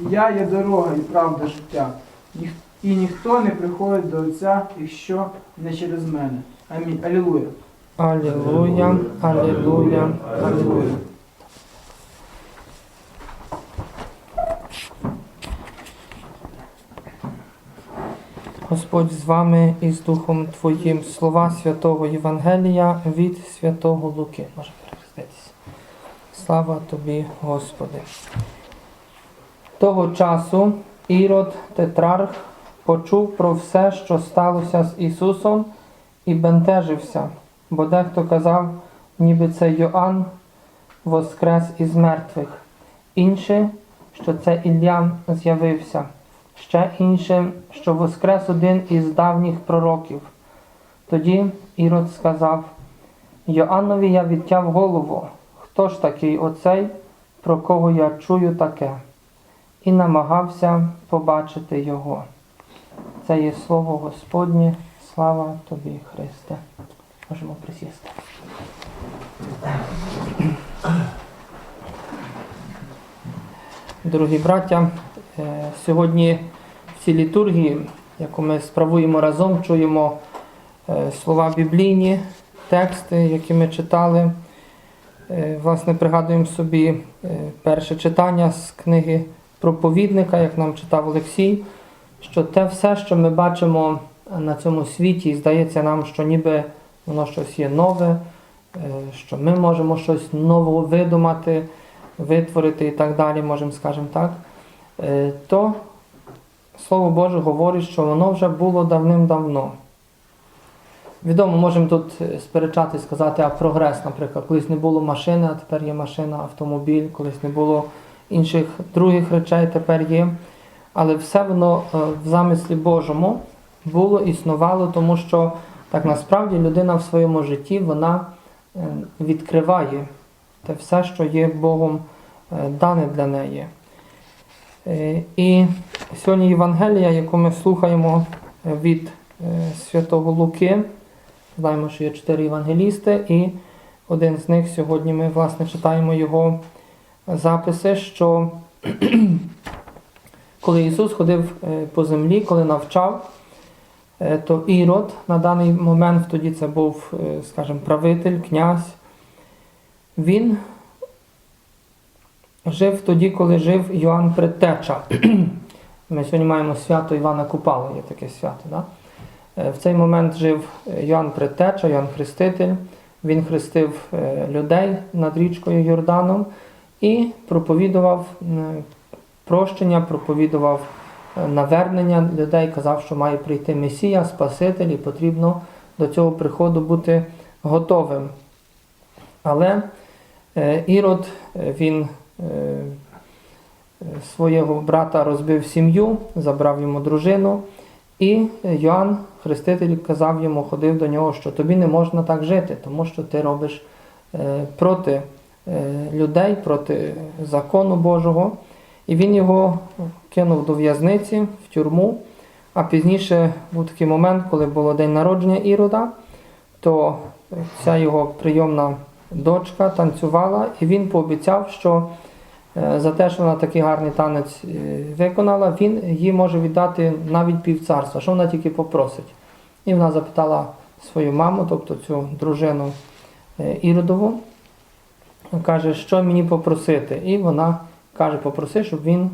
Я є дорога і правда життя. І ніхто не приходить до Отця, якщо не через мене. Амінь. Алілуя. Алілуя, алілуя, алілуя. Господь з вами і з Духом Твоїм слова святого Євангелія від святого Луки. Може перехреститися. Слава тобі, Господи. Того часу Ірод Тетрарх почув про все, що сталося з Ісусом, і бентежився, бо дехто казав, ніби це Йоанн воскрес із мертвих, інші, що це Ілля з'явився, ще іншим, що воскрес один із давніх пророків. Тоді Ірод сказав: Йоаннові я відтяв голову. Хто ж такий оцей, про кого я чую таке? І намагався побачити його. Це є слово Господнє. Слава тобі, Христе. Можемо присісти. Дорогі браття, е, сьогодні в цій літургії, яку ми справуємо разом, чуємо е, слова біблійні, тексти, які ми читали. Е, Власне, пригадуємо собі перше читання з книги проповідника, як нам читав Олексій, що те все, що ми бачимо на цьому світі, і здається нам, що ніби воно щось є нове, е, що ми можемо щось нового видумати, витворити і так далі, можемо скажемо так, е, то Слово Боже говорить, що воно вже було давним-давно. Відомо, можемо тут е, сперечати, сказати, а прогрес, наприклад, колись не було машини, а тепер є машина, автомобіль, колись не було інших других речей, тепер є. Але все воно е, в замислі Божому було, існувало, тому що так насправді людина в своєму житті вона е, відкриває те все, що є Богом е, дане для неї. І сьогодні Євангелія, яку ми слухаємо від святого Луки, знаємо, що є чотири євангелісти, і один з них сьогодні ми власне читаємо його записи, що коли Ісус ходив е, по землі, коли навчав, е, то Ірод на даний момент, тоді це був, е, скажімо, правитель, князь, він жив тоді, коли жив Йоанн Предтеча. Ми сьогодні маємо свято Івана Купала, є таке свято. Да? В цей момент жив Йоанн Предтеча, Йоанн Хреститель. Він хрестив людей над річкою Йорданом і проповідував е, прощення, проповідував е, навернення людей, казав, що має прийти Месія, Спаситель, і потрібно до цього приходу бути готовим. Але е, Ірод він свого брата розбив сім'ю, забрав йому дружину, і Йоанн, Хреститель, казав йому, ходив до нього, що тобі не можна так жити, тому що ти робиш проти людей, проти закону Божого. І він його кинув до в'язниці, в тюрму. А пізніше був такий момент, коли було день народження Ірода, то ця його прийомна дочка танцювала, і він пообіцяв, що е, за те, що вона такий гарний танець е, виконала, він їй може віддати навіть півцарства, що вона тільки попросить. І вона запитала свою маму, тобто цю дружину е, Іродову, каже, що мені попросити. І вона каже, попроси, щоб він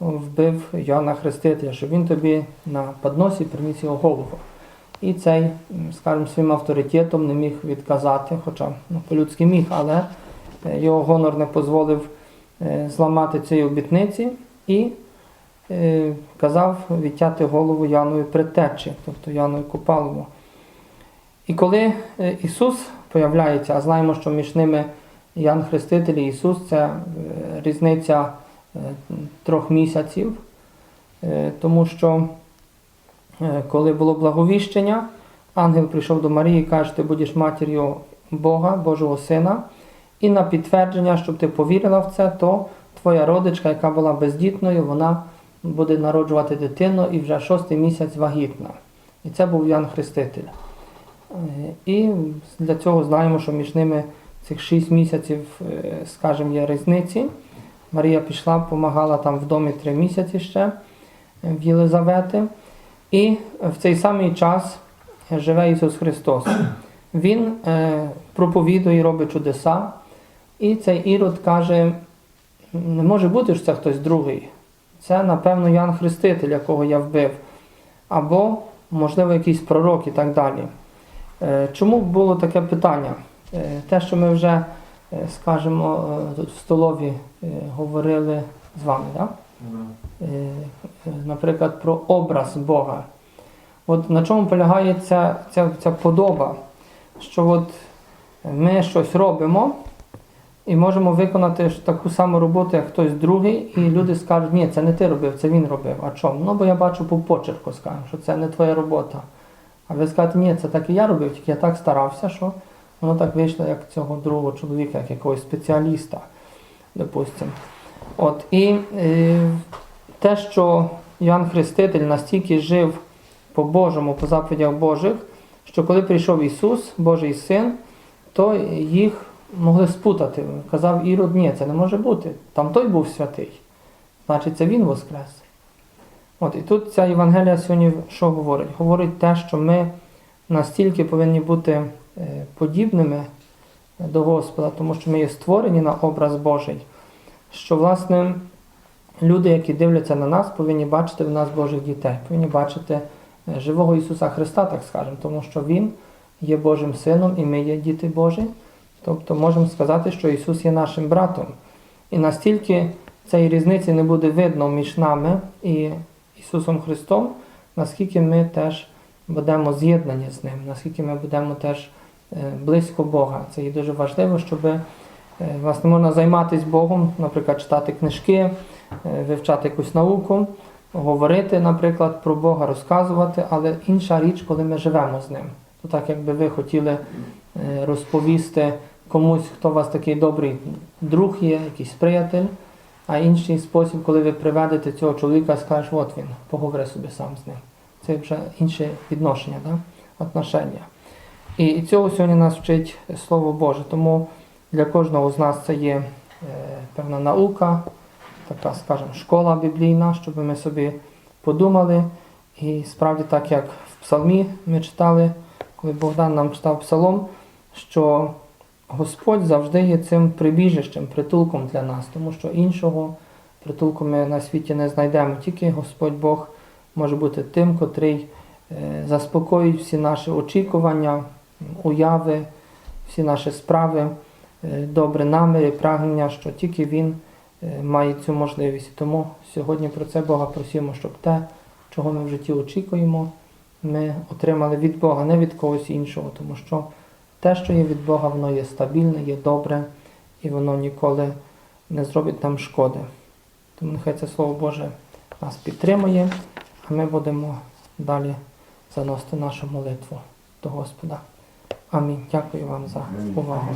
вбив Йоанна Хрестителя, щоб він тобі на подносі приніс його голову. І цей, скажімо, своїм авторитетом не міг відказати, хоча ну, по-людськи міг, але е, його гонор не дозволив е, зламати цієї обітниці і е, казав відтяти голову Янові предтечі, тобто Янові Купалову. І коли Ісус появляється, а знаємо, що між ними Ян Хреститель і Ісус це е, різниця е, трьох місяців, е, тому що коли було благовіщення, ангел прийшов до Марії і каже, ти будеш матір'ю Бога, Божого Сина, і на підтвердження, щоб ти повірила в це, то твоя родичка, яка була бездітною, вона буде народжувати дитину і вже шостий місяць вагітна. І це був Ян Хреститель. І для цього знаємо, що між ними цих 6 місяців, е, скажімо, є різниці. Марія пішла, допомагала там в домі три місяці ще е, в Єлизавети. І в цей самий час живе Ісус Христос. Він е, проповідує, робить чудеса. І цей Ірод каже: не може бути, що це хтось другий. Це, напевно, Ян Хреститель, якого я вбив. Або, можливо, якийсь пророк і так далі. Чому було таке питання? Е, Те, що ми вже, е, скажімо, е, тут в столові говорили з вами, да? Наприклад, про образ Бога. От на чому полягає ця, ця, ця подоба, що от ми щось робимо і можемо виконати таку саму роботу, як хтось другий, і люди скажуть, ні, це не ти робив, це він робив. А чому? Ну, бо я бачу по почерку, скажемо, що це не твоя робота. А ви скажете, ні, це так і я робив, тільки я так старався, що воно так вийшло, як цього другого чоловіка, як якогось спеціаліста, допустимо. І е, те, що Йоанн Хреститель настільки жив по-божому, по заповідях Божих, що коли прийшов Ісус, Божий Син, то їх могли спутати. Казав Ірод, ні, це не може бути. Там той був святий. Значить, це Він воскрес. От, і тут ця Євангелія сьогодні що говорить? Говорить те, що ми настільки повинні бути подібними до Господа, тому що ми є створені на образ Божий, що, власне, люди, які дивляться на нас, повинні бачити в нас Божих дітей, повинні бачити е, живого Ісуса Христа, так скажемо, тому що Він є Божим Сином і ми є діти Божі. Тобто можемо сказати, що Ісус є нашим братом. І настільки цієї різниці не буде видно між нами і Ісусом Христом, наскільки ми теж будемо з'єднані з Ним, наскільки ми будемо теж е, близько Бога. Це є дуже важливо, щоб е, власне можна займатися Богом, наприклад, читати книжки, е, вивчати якусь науку, говорити, наприклад, про Бога, розказувати, але інша річ, коли ми живемо з ним. То так, якби ви хотіли е, розповісти комусь, хто у вас такий добрий друг є, якийсь приятель, а інший спосіб, коли ви приведете цього чоловіка, скажеш, от він, поговори собі сам з ним. Це вже інше відношення, да? отношення. І цього сьогодні нас вчить Слово Боже. Тому для кожного з нас це є е, певна наука, така, скажімо, школа біблійна, щоб ми собі подумали. І справді, так як в Псалмі ми читали, коли Богдан нам читав Псалом, що Господь завжди є цим прибіжищем, притулком для нас, тому що іншого притулку ми на світі не знайдемо. Тільки Господь Бог може бути тим, котрий е, заспокоїть всі наші очікування, уяви, всі наші справи, е, добрі наміри, прагнення, що тільки Він е, має цю можливість. Тому сьогодні про це Бога просимо, щоб те, чого ми в житті очікуємо, ми отримали від Бога, не від когось іншого, тому що те, що є від Бога, воно є стабільне, є добре, і воно ніколи не зробить нам шкоди. Тому нехай це Слово Боже нас підтримує, а ми будемо далі заносити нашу молитву до Господа. Амінь. Дякую вам за увагу.